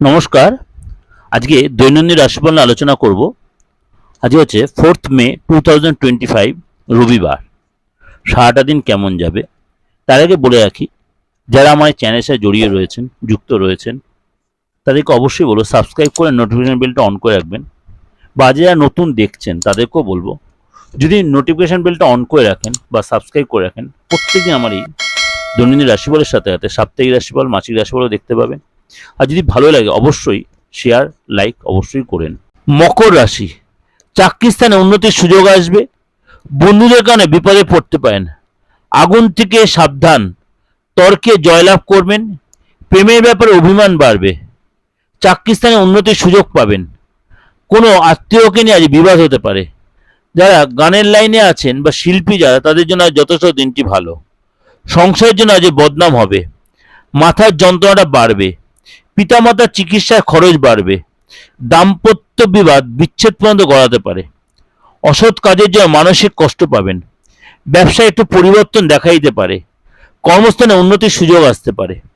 নমস্কার। আজকে দৈনন্দিন রাশিফল নিয়ে আলোচনা করব। আজকে হচ্ছে fourth May two thousand twenty five রবিবার। সারাটা দিন কেমন যাবে? তার আগে বলে রাখি, যারা আমার চ্যানেলের সাথে জড়িয়ে রয়েছেন, যুক্ত রয়েছেন, তাদেরকে অবশ্যই বলব সাবস্ক্রাইব করে নোটিফিকেশন বেলটা অন করে রাখবেন। বা যারা নতুন দেখছেন, তাদেরকেও বলব, যদি নোটিফিকেশান বেলটা অন করে রাখেন বা সাবস্ক্রাইব করে রাখেন প্রত্যেকদিন আমার এই দৈনন্দিন রাশিফলের সাথে সাথে সাপ্তাহিক রাশিফল, মাসিক রাশিফলও দেখতে পাবেন। আর যদি ভালো লাগে অবশ্যই শেয়ার লাইক অবশ্যই করেন। মকর রাশি, চাকরি স্থানে উন্নতির সুযোগ আসবে, বন্ধুদের কারণে বিপদে পড়তে পারেন। আগুন থেকে সাবধান, তর্কে জয়লাভ করবেন, প্রেমের ব্যাপারে অভিমান বাড়বে, চাকরি স্থানে উন্নতির সুযোগ পাবেন। কোনো আত্মীয়কে নিয়ে আজ বিবাদ হতে পারে। যারা গানের লাইনে আছেন বা শিল্পী যারা, তাদের জন্য আজ যথেষ্ট দিনটি ভালো। সংসারের জন্য আজ বদনাম হবে। মাথার যন্ত্রণাটা বাড়বে। পিতামাতার চিকিৎসার খরচ বাড়বে, দাম্পত্য বিবাদ বিচ্ছেদ পর্যন্ত গড়াতে পারে। অসৎ কাজের জন্য মানসিক কষ্ট পাবেন। ব্যবসায় একটু পরিবর্তন দেখা দিতে পারে। কর্মস্থানে উন্নতির সুযোগ আসতে পারে।